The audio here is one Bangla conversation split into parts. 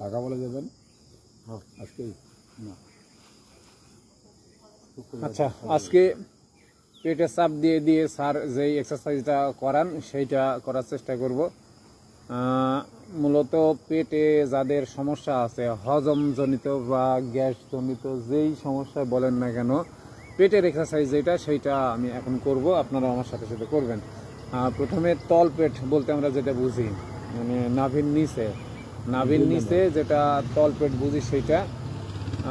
ঢাকা বলে যাবেন আজকে না। আচ্ছা আজকে পেটে চাপ দিয়ে দিয়ে স্যার যেই এক্সারসাইজটা করান সেইটা করার চেষ্টা করব। মূলত পেটে যাদের সমস্যা আছে হজমজনিত বা গ্যাসজনিত যেই সমস্যা বলেন না কেন পেটের এক্সারসাইজ যেটা সেইটা আমি এখন করব আপনারা আমার সাথে সাথে করবেন। প্রথমে তল পেট বলতে আমরা যেটা বুঝি মানে নাভির নিচে। নাভির নিচে যেটা তল পেট বুঝি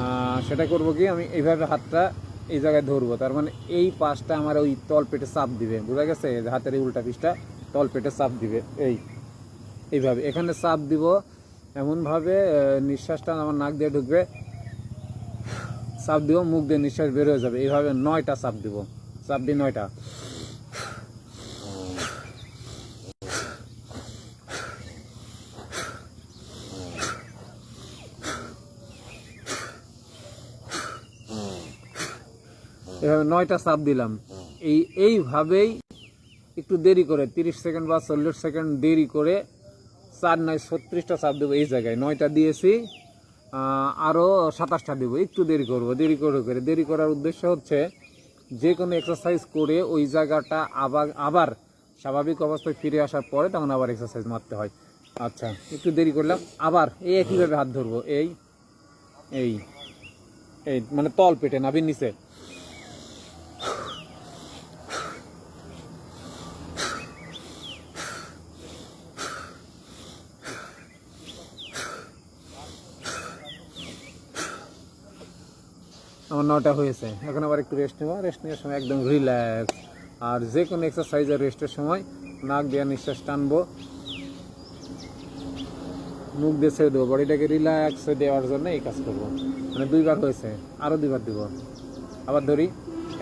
আহ, সেটা করব কি আমি এইভাবে হাতটা এই জায়গায় ধরবো। তার মানে এই পাশটা আমার ওই তল পেটে চাপ দিবে বোঝা গেছে? হাতের এই উল্টা পিসটা তল পেটে চাপ দিবে এই। এইভাবে। এখানে চাপ দিব এমনভাবে নিঃশ্বাসটা আমার নাক দিয়ে ঢুকবে চাপ দিব মুখ দিয়ে নিঃশ্বাস বের হয়ে যাবে। এইভাবে নয়টা চাপ দিব চাপ দিয়ে নয়টা। এভাবে নয়টা চাপ দিলাম। এই, এইভাবেই একটু দেরি করে, তিরিশ সেকেন্ড বা চল্লিশ সেকেন্ড দেরি করে চার নয়, ছত্রিশটা চাপ দেবো এই জায়গায়। নয়টা দিয়েছি আরও সাতাশটা দেবো। একটু দেরি করব, দেরি করে করে। দেরি করার উদ্দেশ্য হচ্ছে যে কোনো এক্সারসাইজ করে ওই জায়গাটা আবার আবার স্বাভাবিক অবস্থায় ফিরে আসার পরে তখন আবার এক্সারসাইজ মারতে হয়। আচ্ছা একটু দেরি করলাম। আবার এই একইভাবে হাত ধরবো। এই এই এই মানে তল পেটে নাভির নিচে। আমার নটা হয়েছে। এখন আবার একটু রেস্ট নেব। রেস্ট নেওয়ার সময় একদম রিল্যাক্স আর যে কোনো এক্সারসাইজের রেস্টের সময় নাক দিয়ে নিঃশ্বাস টানবো। মুখ দিয়ে ছেড়ে দেবো। বডিটাকে রিল্যাক্স দেওয়ার জন্য এই কাজ করব। মানে দুইবার হয়েছে আরও দুইবার দেবো। আবার ধরি,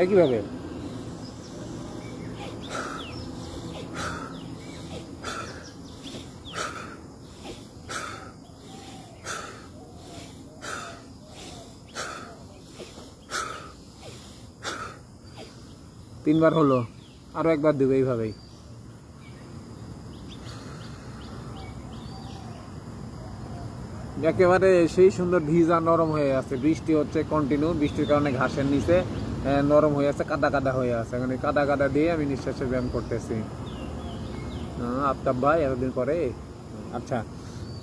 একইভাবে। তিনবার হলো আরও একবার দেবে এইভাবেই। একেবারে সেই সুন্দর ভিজা নরম হয়ে আছে। বৃষ্টি হচ্ছে কন্টিনিউ বৃষ্টির কারণে ঘাসের নিচে নরম হয়ে আছে, কাদা কাদা হয়ে আছে। এখন কাদা কাদা দিয়ে আমি নিঃশ্বাসের ব্যায়াম করতেছি। আফতাব ভাই, এতদিন পরে? আচ্ছা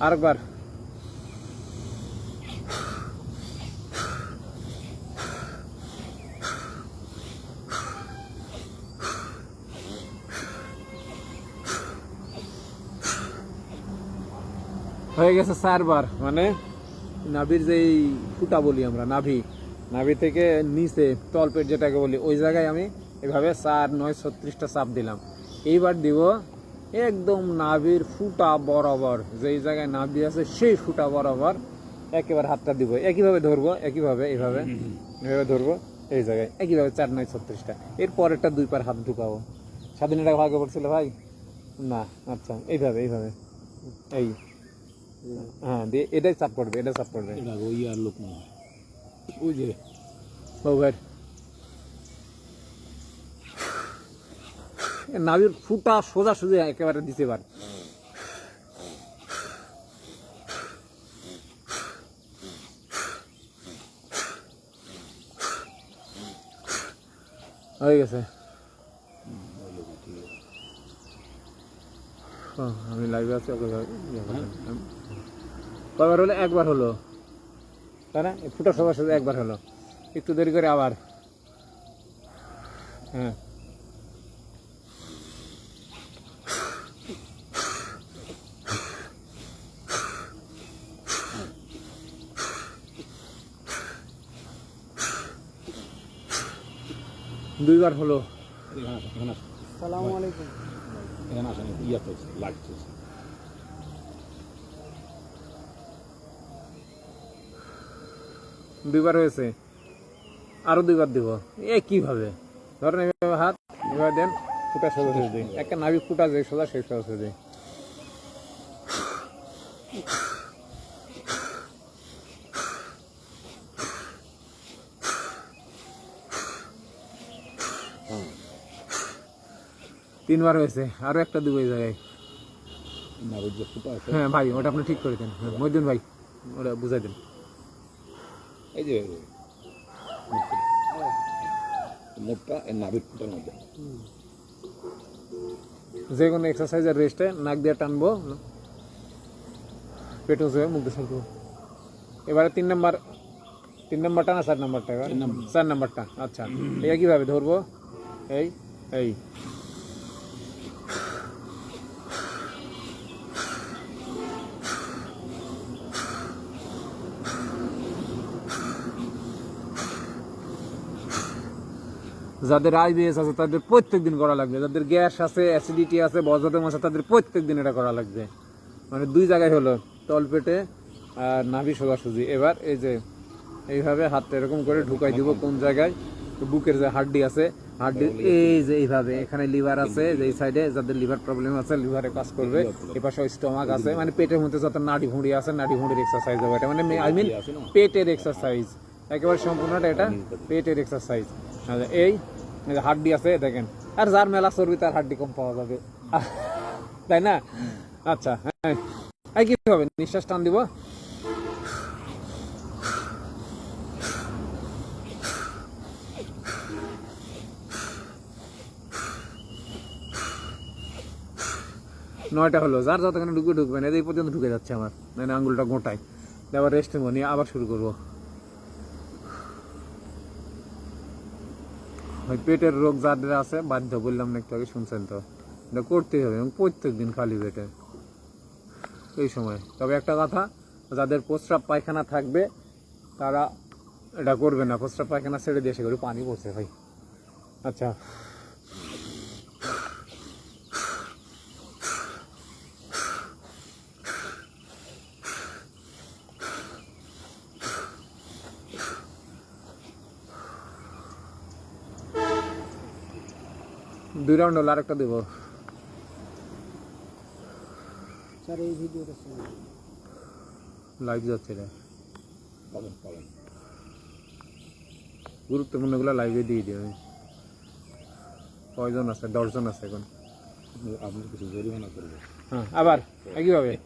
আরেকবার। হয়ে গেছে চারবার মানে নাভির যেই ফুটা বলি আমরা, নাভি নাভি থেকে নিচে তলপেট যেটাকে বলি, ওই জায়গায় আমি এভাবে চার নয় ছত্রিশটা চাপ দিলাম। এইবার দিব একদম নাভির ফুটা বরাবর, যেই জায়গায় নাভি আছে সেই ফুটা বরাবর একেবারে হাতটা দিব। একইভাবে ধরবো, একইভাবে, এইভাবে এভাবে ধরবো, এই জায়গায়, একইভাবে চার নয় ছত্রিশটা এর পরেরটা দুই পার হাত ঢুকাবো। স্বাধীন টাকা ভাগে পড়ছিল ভাই? না আচ্ছা এইভাবে এইভাবে, এই। হ্যাঁ দিয়ে এটাই চাপ পড়বে এটা চাপ এটা ওই আর লোক না ওই যে ওভার নাভির ফুটা সোজা সোজা একেবারে দিতে পার হয়ে গেছে। আমি লাইভে আছি ওকে কয়বার হলো? একবার হলো। তাই না? ফুটা সবার সাথে একবার হলো। একটু দেরি করে আবার। হ্যাঁ। দুইবার হলো। আসেন এখানে আসেন সালামু আলাইকুম। এখানে আসেন ইয়া চলছে দুইবার হয়েছে। আরও দুইবার দিব। এ কীভাবে? ধরেন এইভাবে হাত এবার দেন ফুটা সোজা ছেড়ে দিই একটা নাভি ফুটা যে সোজা সেই সোজা দিই তিনবার হয়েছে। আরও একটা দিব এই জায়গায়। হ্যাঁ ভাই ওটা আপনি ঠিক করে দেন। হ্যাঁ, মহিউদ্দিন ভাই ওটা বুঝাই দিন। এই যে মুখটা। মুখটা এই নাভির ফুটার মধ্যে যে কোনো এক্সারসাইজের রেস্টে নাক দিয়ে টানবো পেট উঁচু হয়ে মুখ দিয়ে ছাড়বো এবারে তিন নাম্বার তিন নাম্বারটা না চার নাম্বারটা এবার তিন নাম্বার। চার নাম্বারটা আচ্ছা এটা কীভাবে ধরবো এই এই যাদের আইবিএস আছে তাদের প্রত্যেক দিন করা লাগবে। যাদের গ্যাস আছে অ্যাসিডিটি আছে বজ্রতম আছে তাদের প্রত্যেক দিন এটা করা লাগবে। মানে দুই জায়গায় হলো তলপেটে আর নাভি সোজাসুজি। এবার এই যে এইভাবে হাতটা এরকম করে ঢুকাই দিব কোন জায়গায়? বুকের যে হাড্ডি আছে হাড্ডি এই যে এইভাবে। এখানে লিভার আছে যে এই সাইডে যাদের লিভার প্রবলেম আছে লিভারে কাজ করবে। এ পাশে স্টমাক আছে। মানে পেটের মধ্যে যত নাড়ি ভুঁড়ি আছে নাড়ি ভুঁড়ির এক্সারসাইজ হবে এটা। মানে আই মিন পেটের এক্সারসাইজ একেবারে সম্পূর্ণটা এটা পেটের এক্সারসাইজ এই এই হাড্ডি আছে দেখেন। আর যার মেলা চর্বি, তার হাড্ডি কম পাওয়া যাবে। তাই না? আচ্ছা হ্যাঁ কি হবে? নিঃশ্বাস টান দিব? নয়টা হলো, যার যতখানে ঢুকে ঢুকবেন এই পর্যন্ত ঢুকে যাচ্ছে আমার। মানে আঙ্গুলটা গোটায়। আবার রেস্ট নেব, নিয়ে আবার শুরু করব। ওই পেটের রোগ যাদের আছে, বাধ্য বললাম না একটু আগে শুনছেন তো। এটা করতেই হবে, এবং প্রত্যেক দিন খালি পেটে। এই সময়। তবে একটা কথা, যাদের প্রস্রাব পায়খানা থাকবে, তারা এটা করবে না। প্রস্রাব পায়খানা ছেড়ে দিয়ে সেগুলো পানি পড়ছে, ভাই। আচ্ছা। দুই রাউন্ড হলো আরেকটা দেবো। স্যার এই ভিডিওটা লাইভ যাচ্ছে রে। পাবেন পাবেন। গুরুত্বপূর্ণগুলো লাইভে দিয়ে দিই আমি কয়জন আছে? দশজন আছে এখন। আপনি- আপনি কিছু জরিমানা করবেন। হ্যাঁ আবার একইভাবে।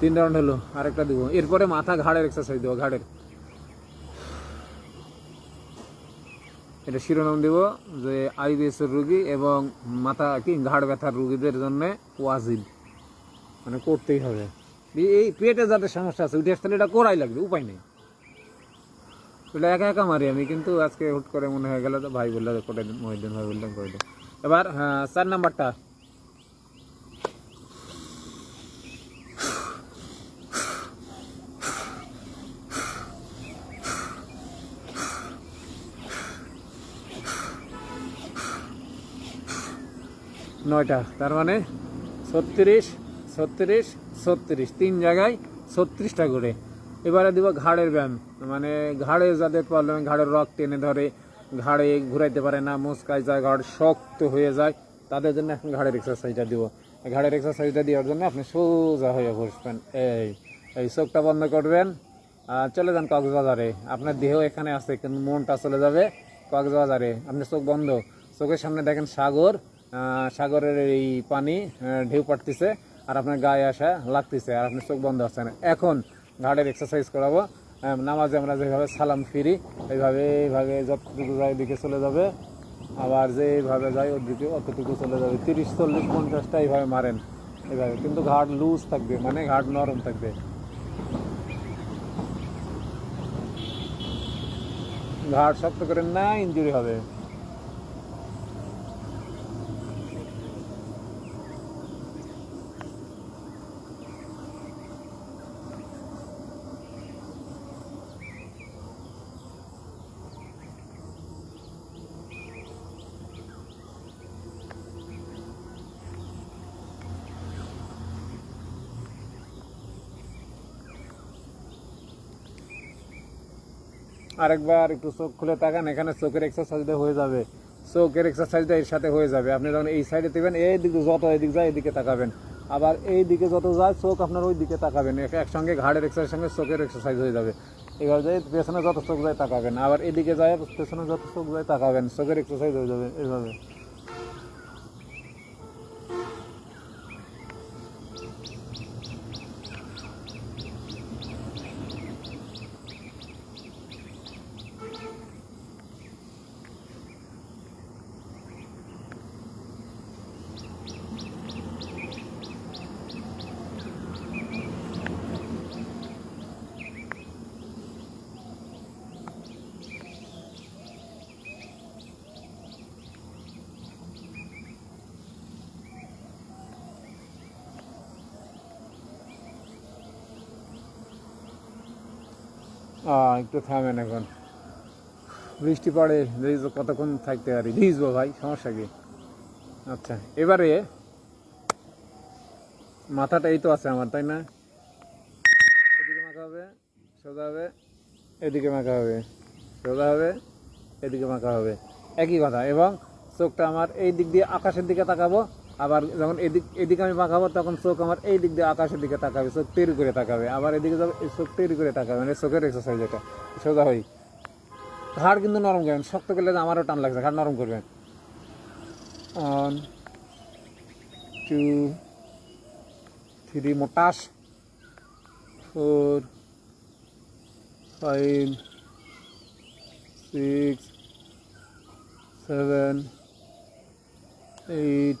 তিন রাউন্ড হলো আরেকটা দিব। এরপরে মাথা ঘাড়ের এক্সারসাইজ দেবো ঘাড়ের। এটা শিরোনাম দেব যে আইবিএস এর রুগী এবং মাথা কি ঘাড় ব্যথার রুগীদের জন্য ওয়াজিব। মানে করতেই হবে। এই- পেটে যাদের সমস্যা আছে উঠে আসতে এটা করাই লাগবে উপায় নেই। ওটা একা একা মারি আমি কিন্তু আজকে হুট করে মনে হয়ে গেল তো ভাই বলল করে দিন মহিদিন ভাই বললাম করে এবার হ্যাঁ, চার নাম্বারটা। নয়টা। তার মানে ছত্রিশ ছত্রিশ ছত্রিশ। তিন জায়গায় ছত্রিশটা করে এবারে দিব ঘাড়ের ব্যায়াম। মানে ঘাড়ে যাদের প্রবলেম ঘাড়ের রক টেনে ধরে, ঘাড়ে ঘুরাইতে পারে না, মুচকায় যায়, ঘাড় শক্ত হয়ে যায়, তাদের জন্য এখন ঘাড়ের এক্সারসাইজটা দিব। ঘাড়ের এক্সারসাইজটা দেওয়ার জন্য আপনি সোজা হয়ে বসবেন। এই এই চোখটা বন্ধ করবেন। আর চলে যান কক্সবাজারে। আপনার দেহ এখানে আছে, কিন্তু মনটা চলে যাবে কক্সবাজারে। আপনি চোখ বন্ধ। চোখের সামনে দেখেন সাগর। সাগরের এই পানি ঢেউ পাড়তেছে আর আপনার গায়ে আসা লাগতেছে আর আপনার চোখ বন্ধ আছেন এখন ঘাটের এক্সারসাইজ করাবো। নামাজে আমরা যেভাবে সালাম ফিরি, এইভাবে এইভাবে যতটুকু যায় দিকে চলে যাবে, আবার যেভাবে যায় ওদিকে অতটুকু চলে যাবে। তিরিশ, চল্লিশ, পঞ্চাশটা এইভাবে মারেন, এইভাবে। কিন্তু ঘাট লুজ থাকবে মানে ঘাট নরম থাকবে। ঘাট শক্ত করে না ইঞ্জুরি হবে। আরেকবার একটু চোখ খুলে তাকান, এখানে চোখের এক্সারসাইজটা হয়ে যাবে। চোখের এক্সারসাইজটা এর সাথে হয়ে যাবে। আপনি যখন এই সাইডে দেবেন এই দিকে যত এদিক যায়, এদিকে তাকাবেন। আবার এই দিকে যত যায়, চোখ আপনার ওই দিকে তাকাবেন। এক- একসঙ্গে ঘাড়ের এক্সারসাইজ সঙ্গে চোখের এক্সারসাইজ হয়ে যাবে। এবার যাই পেছনে যত চোখ যায়, তাকাবেন। আবার এদিকে যায়, পেছনে যত চোখ যায়, তাকাবেন। চোখের এক্সারসাইজ হয়ে যাবে এইভাবে একটু থামেন এখন। বৃষ্টি পড়ে ভিজবো কতক্ষণ থাকতে পারি? ভিজবো ভাই, সমস্যা কি? আচ্ছা এবারে মাথাটা এই তো আছে আমার, তাই না? এদিকে মাখা হবে, সোজা হবে, এদিকে মাখা হবে, সোজা হবে, এদিকে মাখা হবে। একই কথা, এবং চোখটা আমার এই দিক দিয়ে আকাশের দিকে তাকাবো আবার যখন এদিক এদিকে আমি পাকাবো তখন চোখ আমার এই দিক দিয়ে আকাশের দিকে তাকাবে, চোখ তৈরি করে তাকাবে। আবার এদিকে যাবে চোখ তৈরি করে তাকাবে মানে চোখের এক্সারসাইজ এটা। সোজা হই। ঘাড় কিন্তু নরম করবেন শক্ত করলে আমারও টান লাগছে, ঘাড় নরম করবেন। One two three মোটাস four five six seven eight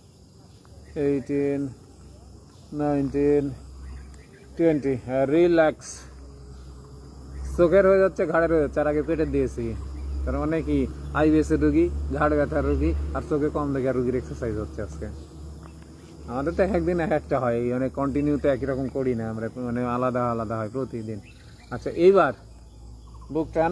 18, 19, 20. হ্যাঁ রিল্যাক্স চোখের হয়ে যাচ্ছে ঘাড়ের হয়ে যাচ্ছে। আর আগে পেটে দিয়েছি। কারণ অনেক মানে কি? আইবিএসের রুগী ঘাড় ব্যথার রুগী আর চোখে কম দেখে রুগীর এক্সারসাইজ হচ্ছে আজকে। আমাদের তো একদিন একটা হয় মানে কন্টিনিউ তো একই রকম করি না আমরা মানে আলাদা আলাদা হয় প্রতিদিন। আচ্ছা এইবার বুক টান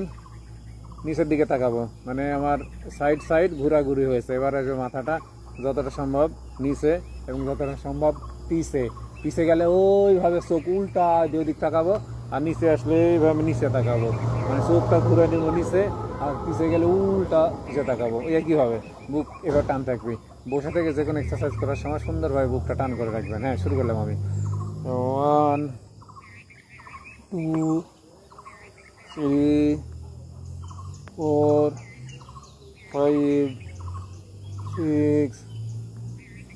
নিচের দিকে তাকাবো। মানে আমার সাইড সাইড ঘোরাঘুরি হয়েছে। এবার আসবে মাথাটা যতটা সম্ভব নিচে এবং যতটা সম্ভব পিছে। পিছে গেলে ওইভাবে চোখ উল্টা দিয়ে দিক তাকাবো আর নিচে আসলে এইভাবে নিচে তাকাবো। মানে চোখটা ঘুরে নিব নিচে আর পিছে গেলে উল্টা পিছে তাকাবো। একই হবে বুক এবার টান থাকবে। বসে থেকে যে কোনো এক্সারসাইজ করার সময় সুন্দরভাবে বুকটা টান করে রাখবেন। হ্যাঁ শুরু করলাম আমি। One two three four five six,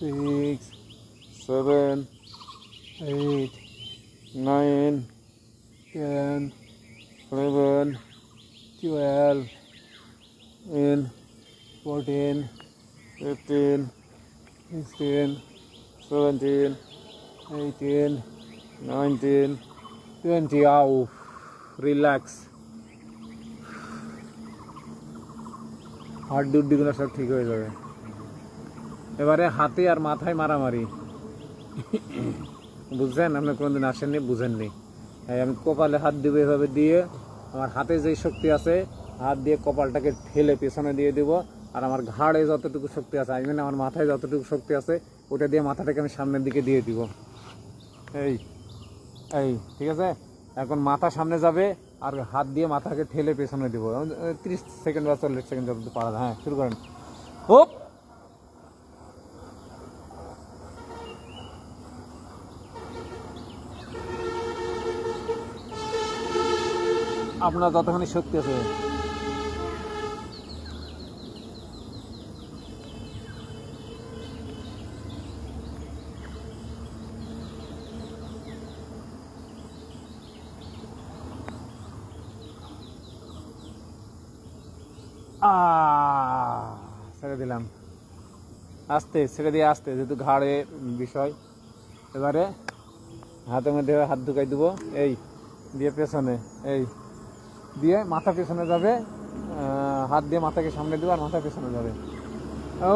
six, seven, eight, nine, ten, eleven, twelve, in fourteen, fifteen, sixteen, seventeen, eighteen, nineteen, twenty. Ow, relax. হাড্ডি উড্ডিগুলো সব ঠিক হয়ে যাবে এবারে হাতে আর মাথায় মারামারি। বুঝছেন? আপনি কোনোদিন আসেননি, বুঝেননি। আমি কপালে হাত দিব এভাবে দিয়ে, আমার হাতে যে শক্তি আছে, হাত দিয়ে কপালটাকে ঠেলে পেছনে দিয়ে দিব, আর আমার ঘাড়ে যতটুকু শক্তি আছে আই মিন আমার মাথায় যতটুকু শক্তি আছে, ওটা দিয়ে মাথাটাকে আমি সামনের দিকে দিয়ে দিব। এই এই, ঠিক আছে? এখন মাথা সামনে যাবে, আর হাত দিয়ে মাথাকে ঠেলে পেছনে দিব। তিরিশ সেকেন্ড বা চল্লিশ সেকেন্ড যত পারা। হ্যাঁ শুরু করেন। হোপ! আপনার যতখানি শক্তি আছে। ছেড়ে দিলাম। আস্তে, ছেড়ে দিয়ে আস্তে, যেহেতু ঘাড়ে বিষয়। এবারে হাতের মধ্যে হাত ঢুকাই দেবো। এই, দিয়ে পেছনে, এই। দিয়ে মাথা পেছনে যাবে হাত দিয়ে মাথাকে সামনে দেবে আর মাথা পেছনে যাবে। ও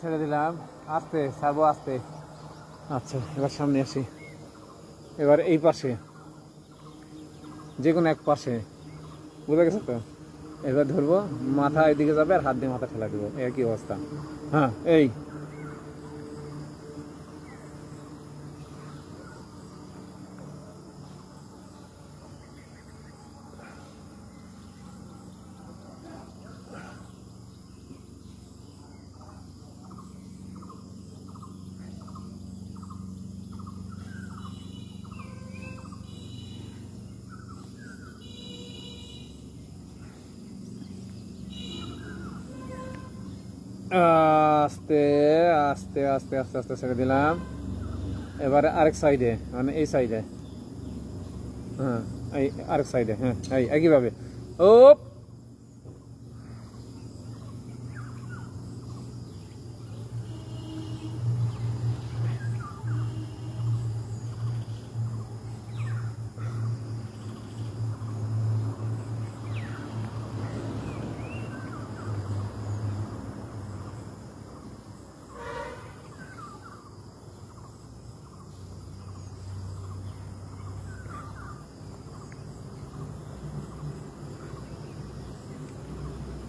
ছেড়ে দিলাম। আস্তে, ছাড়বো আস্তে। আচ্ছা এবার সামনে আসি। এবার এই পাশে। যে কোনো এক পাশে। বুঝে গেছে তো? এবার ধরবো, মাথা এদিকে যাবে আর হাত দিয়ে মাথা ঠেলা দেবো। একই অবস্থা? হ্যাঁ এই আস্তে আস্তে আস্তে আস্তে আস্তে ছেড়ে দিলাম। এবারে আরেক সাইডে মানে এই সাইডে হ্যাঁ এই আরেক সাইডে হ্যাঁ এই একইভাবে। ও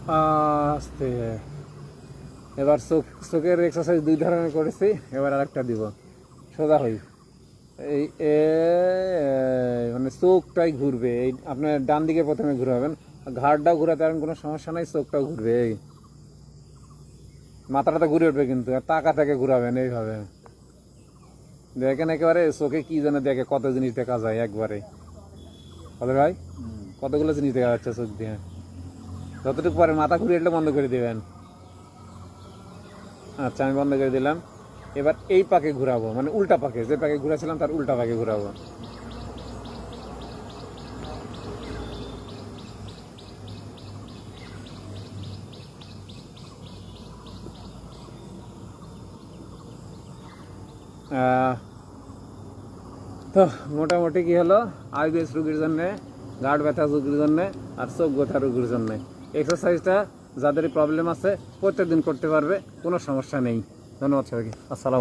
আস্তে। এবার চোখ চোখের এক্সারসাইজ দুই ধরনের করেছি এবার আরেকটা দিব। সোজা হই। এই এ মানে চোখটাই ঘুরবে। এই আপনার ডান দিকে প্রথমে ঘুরাবেন ঘাড়টাও ঘুরাতে আর কোনো সমস্যা নাই চোখটাও ঘুরবে এই। মাথাটা তো ঘুরে উঠবে কিন্তু আর টাকা থেকে ঘুরাবেন এইভাবে। দেখেন একেবারে চোখে কি যেন দেখে কত জিনিস দেখা যায় একবারে। ভাই কতগুলো জিনিস দেখা যাচ্ছে চোখ দিয়ে? যতটুকু পারে মাথা ঘুরিয়ে এটা বন্ধ করে দেবেন। আচ্ছা আমি বন্ধ করে দিলাম। এবার এই পাকে ঘুরাবো মানে উল্টা পাকে। যে পাকে ঘুরাছিলাম, তার উল্টা পাকে ঘুরাবো। তো মোটামুটি কি হলো? আইবিএস রোগীর জন্যে গাঁট ব্যথা রোগীর জন্যে, আর চোখ ব্যথা রোগীর জন্য। এক্সারসাইজটা যাদের প্রবলেম আছে প্রত্যেকদিন করতে পারবে কোনো সমস্যা নেই। ধন্যবাদ সবাইকে। আসসালাম